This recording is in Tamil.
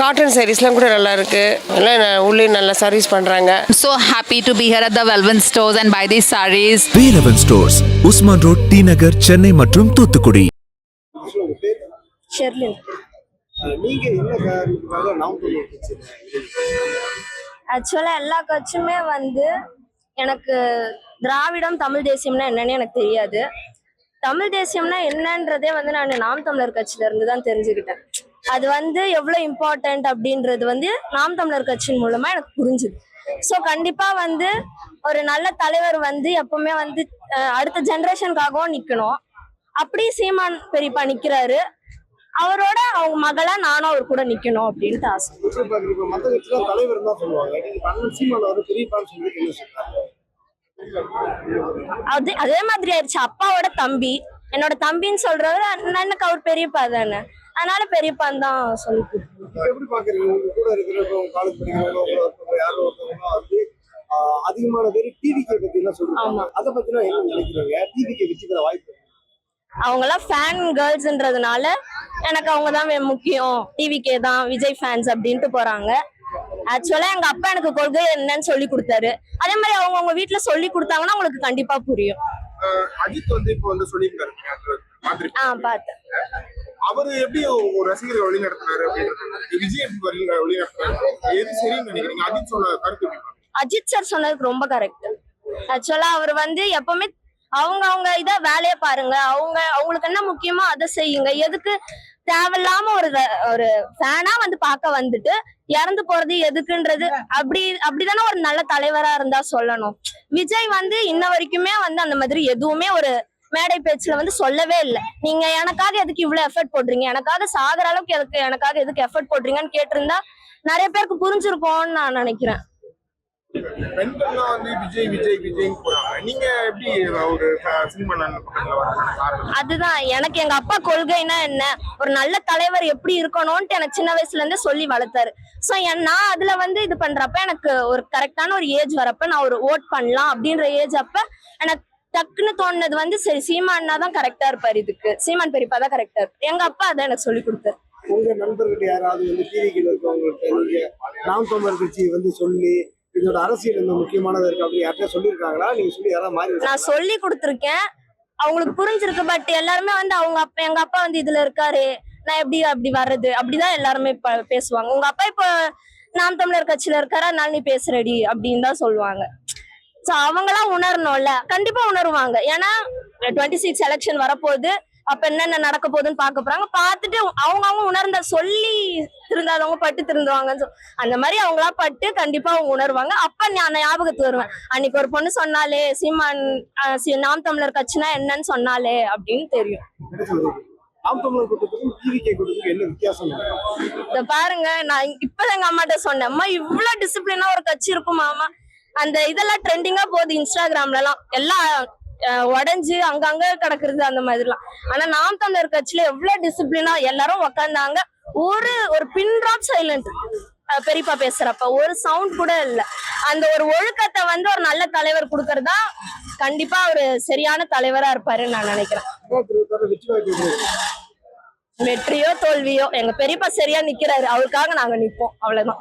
காட்டன் சாரீஸ்லாம் கூட நல்லா இருக்கு எல்லாம் உள்ளே நல்லா சர்வீஸ் பண்ணுறாங்க so happy to be here at the Velvet stores and buy these sarees. Velavan stores Usman road T Nagar Chennai மற்றும் தூத்துக்குடி. ஷெர்லின் நீங்க என்ன காரணத்துக்காக நாம் ஆக்சுவலாக எல்லா கட்சியுமே வந்து எனக்கு திராவிடம் தமிழ் தேசியம்னா என்னன்னு எனக்கு தெரியாது. தமிழ் தேசியம்னா என்னன்றதே வந்து நான் நாம் தமிழர் கட்சியில இருந்து தான் தெரிஞ்சுக்கிட்டேன். அது வந்து எவ்வளோ இம்பார்ட்டன்ட் அப்படின்றது வந்து நாம் தமிழர் கட்சியின் மூலமா எனக்கு புரிஞ்சுது. ஸோ கண்டிப்பா வந்து ஒரு நல்ல தலைவர் வந்து எப்பவுமே வந்து அடுத்த ஜென்ரேஷனுக்காகவும் நிக்கணும். அப்படி சீமான் பெரியப்பா நிக்கிறாரு. அவரோட அவங்க மகளா நானும் அவர் கூட நிக்கணும் அப்படின்ட்டு ஆசை. அது அதே மாதிரி ஆயிடுச்சு. அப்பாவோட தம்பி என்னோட தம்பின்னு சொல்றவர் எனக்கு அவர் பெரியப்பா தானே. அதனால பெரியப்பான்னு தான் சொல்லி எப்படி பாக்குறீங்க? உங்க கூட இருக்கிறவங்க காலேஜ் படிக்கிறவங்க உங்களை ஒர்க் பண்ற யாரும் ஒருத்தவங்க வந்து ஆஹ், அதிகமான பேர் டிவிகே பத்தி எல்லாம் சொல்றாங்க என்ன நினைக்கிறீங்க? வச்சுக்கிற வாய்ப்பு ஃபேன் கேர்ள்ஸ்ன்றதுனால எனக்கு அவங்க தான் முக்கியம். டிவிக்கே தான் விஜய் ஃபேன்ஸ் அப்படின்ட்டு போறாங்க. ஆக்சுவலா எங்க அப்பா எனக்கு கொள்கை என்னன்னு சொல்லி கொடுத்தாரு. அதே மாதிரி அவங்க அவங்க வீட்டுல சொல்லி கொடுத்தாங்கன்னா உங்களுக்கு கண்டிப்பா புரியும். அஜித் வந்து இப்போ வந்து சொல்லியிருக்காரு. ஆ பார்த்தேன் அவரு எப்படி ஒரு ரசிகரை வழி நடத்தினாரு அப்படின்றது விஜய் எப்படி வழி வழி நடத்தினாரு எது சரின்னு நினைக்கிறீங்க? அஜித் சொன்ன கருத்து அஜித் சார் சொன்னதுக்கு ரொம்ப கரெக்ட் ஆக்சுவலா அவர் வந்து எப்பவுமே அவங்க அவங்க இத வேலையை பாருங்க. அவங்க அவங்களுக்கு என்ன முக்கியமோ அதை செய்யுங்க. எதுக்கு தேவையில்லாம ஒரு ஒரு ஃபேனா வந்து பார்க்க வந்துட்டு இறந்து போறது எதுக்குன்றது அப்படி அப்படிதானே ஒரு நல்ல தலைவரா இருந்தா சொல்லணும். விஜய் வந்து இன்ன வரைக்குமே வந்து அந்த மாதிரி எதுவுமே ஒரு மேடை பேச்சுல வந்து சொல்லவே இல்லை. நீங்க எனக்காக எதுக்கு இவ்வளவு எஃபர்ட் போடுறீங்க? எனக்காக சாகுற அளவுக்கு எதுக்கு எனக்காக எதுக்கு எஃபர்ட் போடுறீங்கன்னு கேட்டிருந்தா நிறைய பேருக்கு புரிஞ்சிருக்கும்னு நான் நினைக்கிறேன். பெண்கள்லாம் வந்து விஜய் விஜய் விஜய்னு போறாங்க. நீங்க எப்படி ஒரு சினிமா பக்கத்துல வர காரணம்? அதுதான். எனக்கு எங்க அப்பா கொள்கைனா என்ன? ஒரு நல்ல தலைவர் எப்படி இருக்கணும்ட்டு எனக்கு சின்ன வயசுல இருந்தே சொல்லி வளர்த்தாரு. சோ நான் அதுல வந்து இது பண்றப்ப எனக்கு ஒரு கரெக்டான ஒரு ஏஜ் வரப்ப நான் ஒரு ஓட் பண்ணலாம் அப்படின்ற ஏஜ் அப்ப எனக்கு டக்குன்னு தோணுனது வந்து சரி சீமான்னா தான் கரெக்டா இருப்பாரு இதுக்கு. சீமான் பெரியப்பா தான் கரெக்டா இருப்பாரு. எங்க அப்பா அதான் எனக்கு சொல்லி கொடுத்தாரு. உங்க நண்பர்கிட்ட யாராவது வந்து டிவிக்கில் இருக்கவங்கள்ட்ட நீங்க நாம் தமிழர் கட்சி வந்து சொல்லி இதோட அரசியல் இந்த முக்கியமானது இருக்கு அப்படி யார்கிட்ட சொல்லியிருக்காங்களா? நீங்க சொல்லி யாராவது மாறி நான் சொல்லி கொடுத்துருக்கேன். அவங்களுக்கு புரிஞ்சிருக்கு பட் எல்லாருமே வந்து அவங்க அப்பா எங்க அப்பா வந்து இதுல இருக்காரு. நான் எப்படி அப்படி வர்றது? அப்படிதான் எல்லாருமே பேசுவாங்க. உங்க அப்பா இப்போ நாம் தமிழர் கட்சியில இருக்காரா? அதனால நீ பேசுறடி அப்படின்னு தான் சொல்லுவாங்க. சோ அவங்களாம் உணரணும்ல. கண்டிப்பா உணருவாங்க. ஏன்னா டுவெண்ட்டி சிக்ஸ் எலெக்ஷன் வரப்போகுது. அப்ப என்னென்ன நடக்க போகுதுன்னு பார்க்க போறாங்க. பார்த்துட்டு அவங்க அவங்க உணர்ந்த சொல்லி திருந்தாதவங்க பட்டு திருந்துவாங்கன்னு அந்த மாதிரி அவங்களா பட்டு கண்டிப்பா அவங்க உணர்வாங்க. அப்ப நான் ஞாபகத்துக்கு வருவேன். அன்னைக்கு ஒரு பொண்ணு சொன்னாலே சீமான் நாம் தமிழர் கட்சினா என்னன்னு சொன்னாலே அப்படின்னு தெரியும். பாருங்க. நான் இப்ப எங்க அம்மாட்ட சொன்னேன். அம்மா இவ்வளவு டிசிப்ளினா ஒரு கட்சி இருக்குமாமா அந்த இதெல்லாம் ட்ரெண்டிங்கா போகுது இன்ஸ்டாகிராம்லலாம். எல்லாம் உடஞ்சு அங்கங்க கிடக்குறது அந்த மாதிரிலாம். ஆனா நாம் தமிழர் கட்சியில எவ்வளவு டிசிப்ளினா எல்லாரும் உக்காந்தாங்க. ஒரு ஒரு பின் ட்ராப் சைலண்ட் பெரியப்பா பேசுறப்ப. ஒரு சவுண்ட் கூட இல்ல. அந்த ஒரு ஒழுக்கத்தை வந்து ஒரு நல்ல தலைவர் கொடுக்கறதா கண்டிப்பா ஒரு சரியான தலைவரா இருப்பாருன்னு நான் நினைக்கிறேன். வெற்றியோ தோல்வியோ எங்க பெரியப்பா சரியா நிக்கிறாரு. அவருக்காக நாங்க நிப்போம். அவ்வளவுதான்.